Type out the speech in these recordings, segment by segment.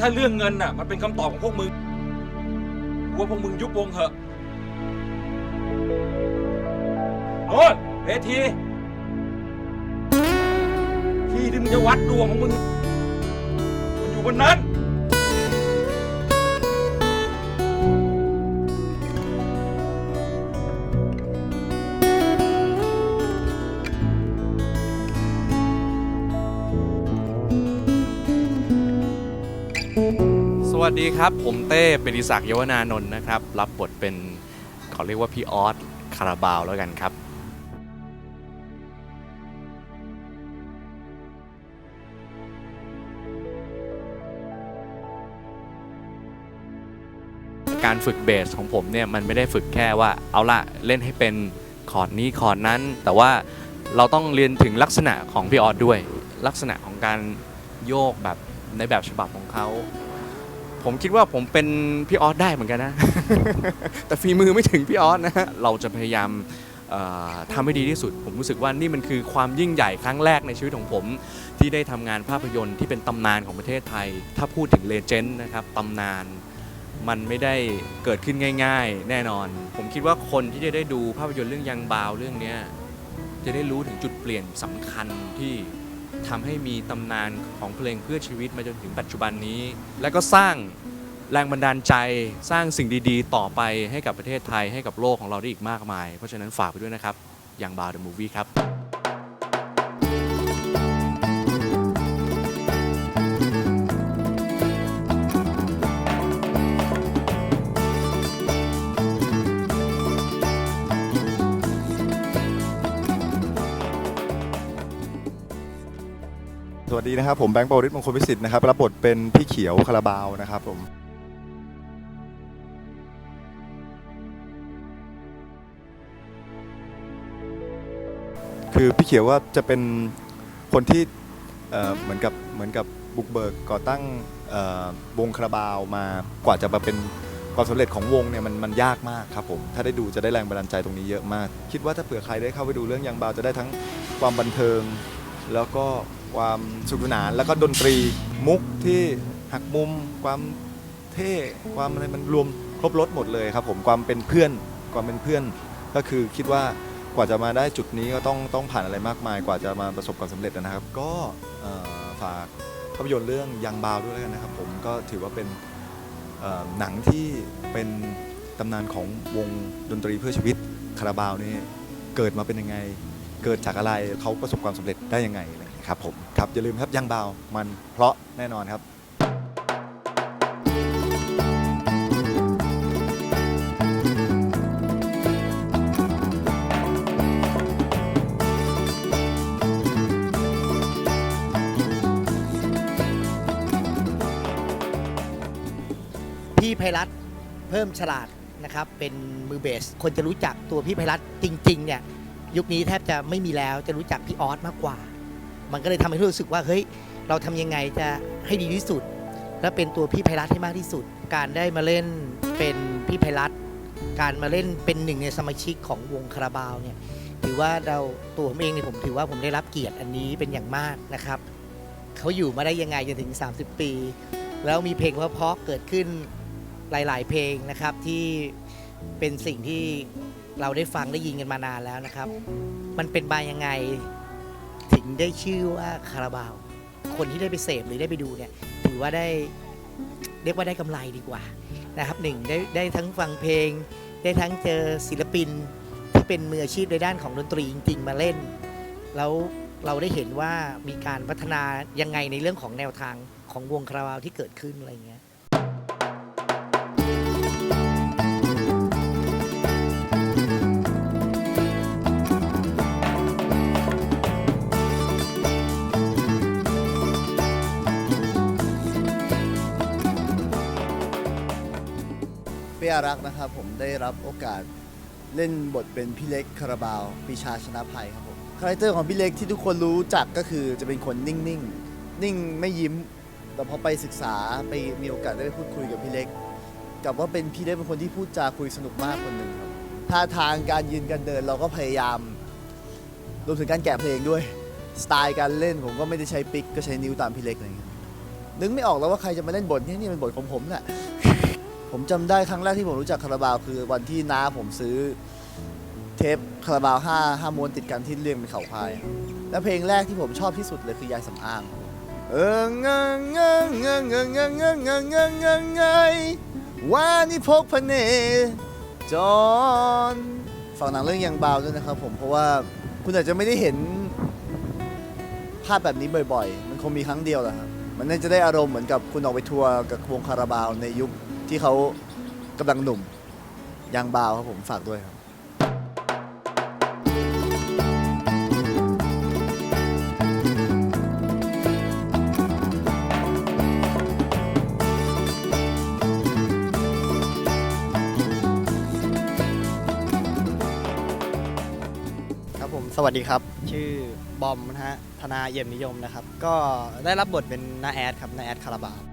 ถ้าเรื่องเงินน่ะ มันเป็นคำตอบของพวกมึงกูว่าพวกมึงยุบวงเถอะโน่นเวทีที่ที่มึงจะวัดดวงของมึงมันอยู่บนนั้น วัสดีครับ ผมเต้เป็นอิศักเยาวนานนท์นะครับ รับบทเป็นเขาเรียกว่าพี่ออสคาราบาวแล้วกันครับ การฝึกเบสของผมเนี่ยมันไม่ได้ฝึกแค่ว่า เอาละเล่นให้เป็นคอร์ดนี้คอร์ดนั้น แต่ว่าเราต้องเรียนถึงลักษณะของพี่ออสด้วย ลักษณะของการโยกแบบในแบบฉบับของเขา ผมคิดว่าผมเป็นพี่ออสได้เหมือนกันนะ แต่ฝีมือไม่ถึงพี่ออสนะฮะเราจะพยายามเอ่อทำให้ดีที่สุด ผมรู้สึกว่านี่มันคือความยิ่งใหญ่ครั้งแรกในชีวิตของผม ที่ได้ทำงานภาพยนตร์ที่เป็นตำนานของประเทศไทย ถ้าพูดถึงเลเจนด์นะครับตำนาน มันไม่ได้เกิดขึ้นง่าย ๆ แน่นอน ผมคิดว่าคนที่จะได้ดูภาพยนตร์เรื่องยังบาวเรื่องเนี้ยจะได้รู้ถึงจุดเปลี่ยนสำคัญที่ ทำให้มีตำนานของเพลงเพื่อชีวิตมาจนถึงปัจจุบันนี้ และก็สร้างแรงบันดาลใจสร้างสิ่งดีๆ ต่อไปให้กับประเทศไทยให้กับโลกของเราได้อีกมากมาย เพราะฉะนั้นฝากไปด้วยนะครับ อย่างบาวเดอะมูฟวี่ครับ สวัสดีนะครับ ผมแบงค์ปวริศมงคลวิสิทธิ์นะครับรับบทเป็นพี่เขียวคาราบาวนะครับผมคือพี่เขียวว่าจะเป็นคนที่เอ่อเหมือนกับเหมือนกับบุกเบิกก่อตั้งเอ่อวงคาราบาวมากว่าจะมาเป็นความสำเร็จของวงเนี่ยมันมันยากมากครับผมถ้าได้ดูจะได้แรงบันดาลใจตรงนี้เยอะมาก คิดว่าถ้าเผื่อใครได้เข้าไปดูเรื่องยังบาวจะได้ทั้งความบันเทิง แล้วก็ ความสนุกสนาน แล้วก็ดนตรีมุกที่หักมุม ความเท่ความอะไรมันรวมครบรถหมดเลยครับผมความเป็นเพื่อนความเป็นเพื่อน ก็คือคิดว่ากว่าจะมาได้จุดนี้ก็ต้องต้องผ่านอะไรมากมาย กว่าจะมาประสบความสำเร็จนะครับ ก็ฝากภาพยนตร์เรื่องยังบาวด้วยแล้วกันนะครับ ผมก็ถือว่าเป็นหนังที่เป็นตำนานของวงดนตรีเพื่อชีวิตคาราบาวนี่เกิดมาเป็นยังไง เกิดจากอะไรเขาประสบความสำเร็จได้ยังไง ครับผมครับอย่าลืมครับยังเบามันเพราะแน่นอนครับพี่ไพรัตเพิ่มฉลาดนะครับเป็นมือเบส คนจะรู้จักตัวพี่ไพรัตจริงๆเนี่ยยุคนี้แทบจะไม่มีแล้วจะรู้จักพี่ออสมากกว่า มันก็เลยทำให้รู้สึกว่าเฮ้ยเราทำยังไงจะให้ดีที่สุด และเป็นตัวพี่ไพรัตให้มากที่สุด การได้มาเล่นเป็นพี่ไพรัตการมาเล่นเป็นหนึ่งในสมาชิกของวงคาราบาวเนี่ยถือว่าเราตัวผมเองเนี่ยผมถือว่าผมได้รับเกียรติอันนี้เป็นอย่างมากนะครับเขาอยู่มาได้ยังไงจนถึง 30 ปี แล้วมีเพลงเพราะๆเกิดขึ้นหลาย ๆ เพลงนะครับที่เป็นสิ่งที่เราได้ฟังได้ยินกันมานานแล้วนะครับ มันเป็นมายังไง ถึงได้ชื่อว่าคาราบาว คนที่ได้ไปเสพหรือได้ไปดูเนี่ยถือว่าได้เรียกว่าได้กำไรดีกว่านะครับหนึ่งได้ได้ทั้งฟังเพลง ได้ทั้งเจอศิลปินที่เป็นมืออาชีพในด้านของดนตรีจริงๆมาเล่น แล้วเราได้เห็นว่ามีการพัฒนายังไงในเรื่องของแนวทางของวงคาราบาวที่เกิดขึ้นอะไรเงี้ย รักนะครับ ผมได้รับโอกาสเล่นบทเป็นพี่เล็กคาราบาวปีชาชนะภัยครับผมคาแรคเตอร์ของพี่เล็กที่ทุกคนรู้จักก็คือจะเป็นคนนิ่งๆ นิ่งไม่ยิ้ม แต่พอไปศึกษาไปมีโอกาสได้พูดคุยกับพี่เล็กกลับว่าเป็นพี่เล็กเป็นคนที่พูดจาคุยสนุกมากคนหนึ่งครับท่าทางการยืนการเดินเราก็พยายามรวมถึงการแกะเพลงด้วยสไตล์การเล่นผมก็ไม่ได้ใช้ปิกก็ใช้นิ้วตามพี่เล็กอะไรอย่างเงี้ยนึกไม่ออกแล้วว่าใครจะมาเล่นบทนี้นี่เป็นบทของผมแหละ ผมจำได้ครั้งแรกที่ผมรู้จักคาราบาวคือวันที่น้าผมซื้อเทปคาราบาวห้าห้าม้วนติดกันที่เรียงเป็นเขาพายและเพลงแรกที่ผมชอบที่สุดเลยคือยายสำอาง เออเงงเงงเงงเงงเงงเงงเงงเงงเงงไงว่านี่พกพเนจรฝากหนังเรื่องยังเบาด้วยนะครับผมเพราะว่าคุณอาจจะไม่ได้เห็นภาพแบบนี้บ่อยๆ มันคงมีครั้งเดียวแหละครับมันน่าจะได้อารมณ์เหมือนกับคุณออกไปทัวร์กับวงคาราบาวในยุค ที่เขากำลังหนุ่มยังบาวครับผมฝากด้วยครับ ครับผมสวัสดีครับ ชื่อบอมนะฮะธนาเอี่ยมนิยมนะครับ ก็ได้รับบทเป็นน้าแอดครับน้าแอดคาราบาว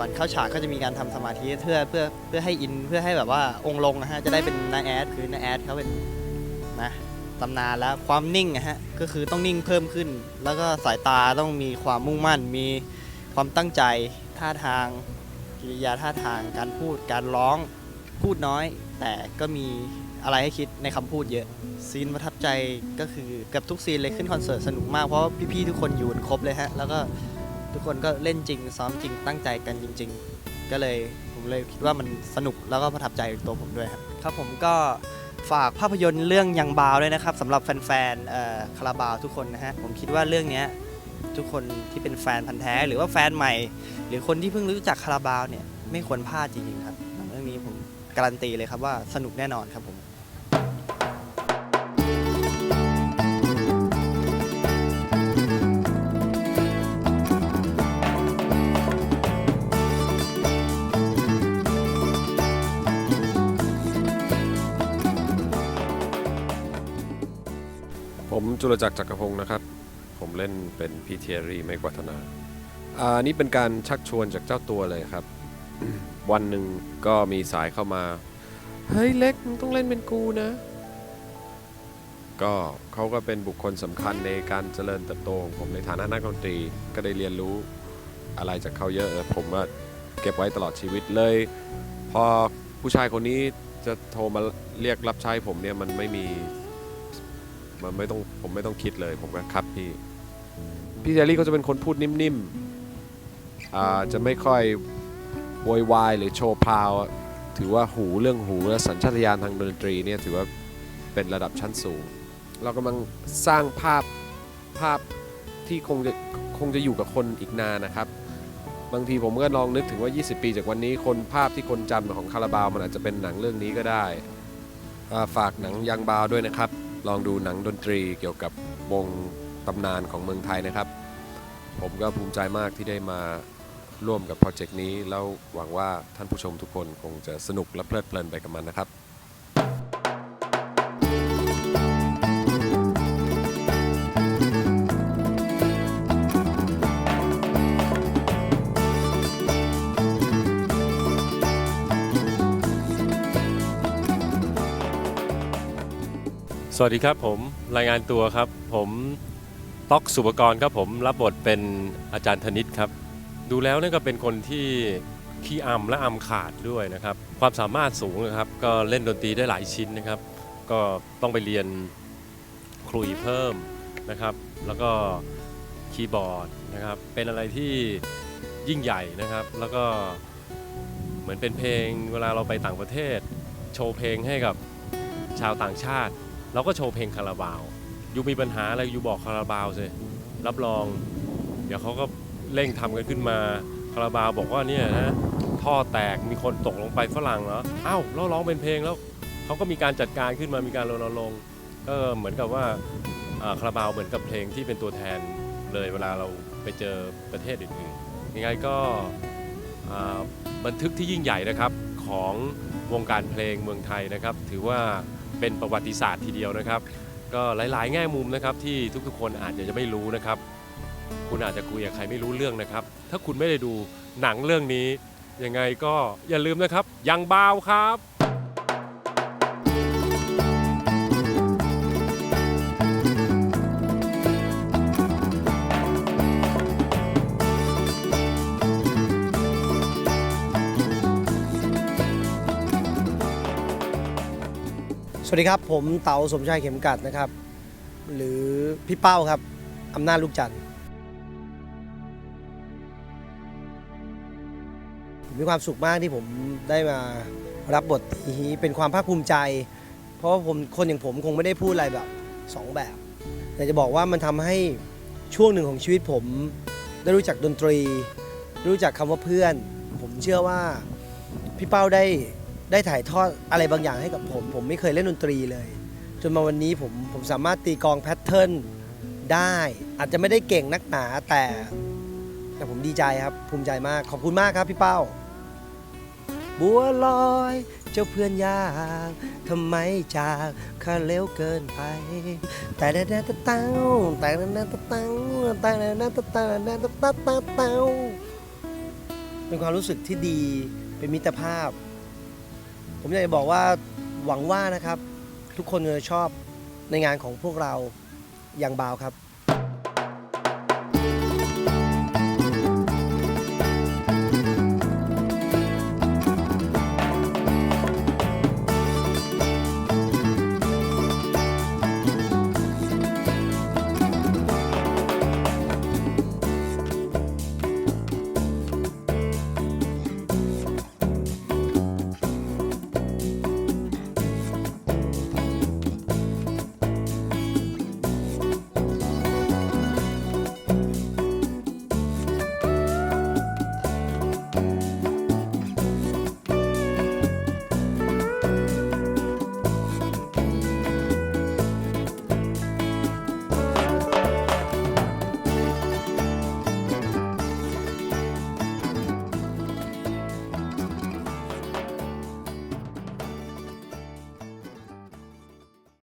ก่อนเข้าฉากก็จะมีการทำสมาธิเพื่อเพื่อเพื่อให้อินเพื่อให้แบบว่าองค์ลงนะฮะจะได้เป็นนาแอดคือนาแอดเขาเป็นนะตำนานแล้วความนิ่งนะฮะก็คือต้องนิ่งเพิ่มขึ้น แล้วก็สายตาต้องมีความมุ่งมั่น มีความตั้งใจท่าทางกิริยาท่าทางการพูดการร้องพูดน้อย แต่ก็มีอะไรให้คิดในคำพูดเยอะ ซีนประทับใจก็คือเกับทุกซีนเลยขึ้นคอนเสิร์ตสนุกมากเพราะว่าพี่ๆทุกคนอยู่กันครบเลยฮะแล้วก็ ทุกคนก็เล่นจริง ซ้อมจริงตั้งใจกันจริง ๆ ก็เลยผมเลยคิดว่ามันสนุกแล้วก็ประทับใจตัวผมด้วยครับครับผมก็ฝากภาพยนตร์เรื่องยังบาวด้วยนะครับสำหรับแฟนๆเอ่อคาราบาวทุกคนนะฮะผมคิดว่าเรื่องนี้ทุกคนที่เป็นแฟนพันธ์แท้หรือว่าแฟนใหม่ หรือคนที่เพิ่งรู้จักคาราบาวเนี่ยไม่ควรพลาดจริงๆครับหนังเรื่องนี้ผมการันตีเลยครับว่าสนุกแน่นอนครับผม จุลจักรจักรพงศ์นะครับ ผมเล่นเป็นพีเทียรีไม่กวัฒนาอ่านี่เป็นการชักชวนจากเจ้าตัวเลยครับ วันหนึ่งก็มีสายเข้ามา เฮ้ยเล็กมึงต้องเล่นเป็นกูนะ ก็เขาก็เป็นบุคคลสำคัญในการเจริญเติบโตของผมในฐานะนักดนตรีก็ได้เรียนรู้อะไรจากเขาเยอะ ผมว่าเก็บไว้ตลอดชีวิตเลย พอผู้ชายคนนี้จะโทรมาเรียกรับใช้ผมเนี่ยมันไม่มี มันไม่ต้องผมไม่ต้องคิดเลยผมก็ครับพี่ พี่เจลลี่เขาจะเป็นคนพูดนิ่มๆอ่าจะไม่ค่อยโวยวายหรือโชว์พาว ถือว่าหูเรื่องหูและสัญชาตญาณทางดนตรีเนี่ยถือว่าเป็นระดับชั้นสูง เรากำลังสร้างภาพภาพที่คงจะคงจะอยู่กับคนอีกนานนะครับ บางทีผมก็ลองนึกถึงว่า 20 ปีจากวันนี้คนภาพที่คนจำของคาราบาวมันอาจจะเป็นหนังเรื่องนี้ก็ได้ ฝากหนังยังบาวด้วยนะครับ ลองดูหนังดนตรีเกี่ยวกับวงตำนานของเมืองไทยนะครับ ผมก็ภูมิใจมากที่ได้มาร่วมกับโปรเจกต์นี้ แล้วหวังว่าท่านผู้ชมทุกคนคงจะสนุกและเพลิดเพลินไปกับมันนะครับ สวัสดีครับผมรายงานตัวครับ ผมต๊อกสุปกรณ์ครับผมรับบทเป็นอาจารย์ธนิตครับ ดูแล้วนี่ก็เป็นคนที่ขี้อำและอำขาดด้วยนะครับ ความสามารถสูงนะครับ ก็เล่นดนตรีได้หลายชิ้นนะครับ ก็ต้องไปเรียนคลุยเพิ่มนะครับ แล้วก็คีย์บอร์ดนะครับ เป็นอะไรที่ยิ่งใหญ่นะครับ แล้วก็เหมือนเป็นเพลงเวลาเราไปต่างประเทศ โชว์เพลงให้กับชาวต่างชาติ เราก็โชว์เพลงคาราบาวยูมีปัญหาอะไรยูบอกคาราบาวสิรับรอง เดี๋ยวเขาก็เร่งทำกันขึ้นมาคาราบาวบอกว่าเนี่ยนะท่อแตกมีคนตกลงไปฝรั่งเหรออ้าวแล้วร้องเป็นเพลงแล้วเขาก็มีการจัดการขึ้นมามีการรณรงค์ก็เหมือนกับว่าคาราบาวเหมือนกับเพลงที่เป็นตัวแทนเลยเวลาเราไปเจอประเทศอื่นๆยังไงก็บันทึกที่ยิ่งใหญ่นะครับของวงการเพลงเมืองไทยนะครับ ถือว่า เป็นประวัติศาสตร์ทีเดียวนะครับ ก็หลายๆ แง่มุมนะครับที่ทุกๆ คนอาจจะไม่รู้นะครับ คุณอาจจะคุยกับใครไม่รู้เรื่องนะครับ ถ้าคุณไม่ได้ดูหนังเรื่องนี้ยังไงก็อย่าลืมนะครับ ยังบาวครับ สวัสดีครับผมเต๋าสมชายเข็มกัดนะครับ หรือพี่เป้าครับอำนาจลูกจันทร์ผมมีความสุขมากที่ผมได้มารับบทนี้เป็นความภาคภูมิใจ เพราะว่าผมคนอย่างผมคงไม่ได้พูดอะไรแบบสองแบบแต่จะบอกว่ามันทำให้ช่วงหนึ่งของชีวิตผม ได้รู้จักดนตรี รู้จักคำว่าเพื่อน ผมเชื่อว่าพี่เป้าได้ ได้ถ่ายทอดอะไรบางอย่างให้กับผม ผมไม่เคยเล่นดนตรีเลย จนมาวันนี้ผมผมสามารถตีกลองแพทเทิร์นได้อาจจะไม่ได้เก่งนักหนาแต่แต่ผมดีใจครับ ภูมิใจมากขอบคุณมากครับพี่เป้า บัวลอย เจ้าเพื่อนยากทำไมจากข้าเร็วเกินไป แต่แต่แต่แต่เต้าแต่แต่แต่เต้าแต่แต่แต่แต่แต่แต่แต่แต่เต้าเป็นความรู้สึกที่ดีเป็นมิตรภาพ ผมอยากจะบอกว่าหวังว่านะครับ ทุกคนจะชอบในงานของพวกเราอย่างบาวครับ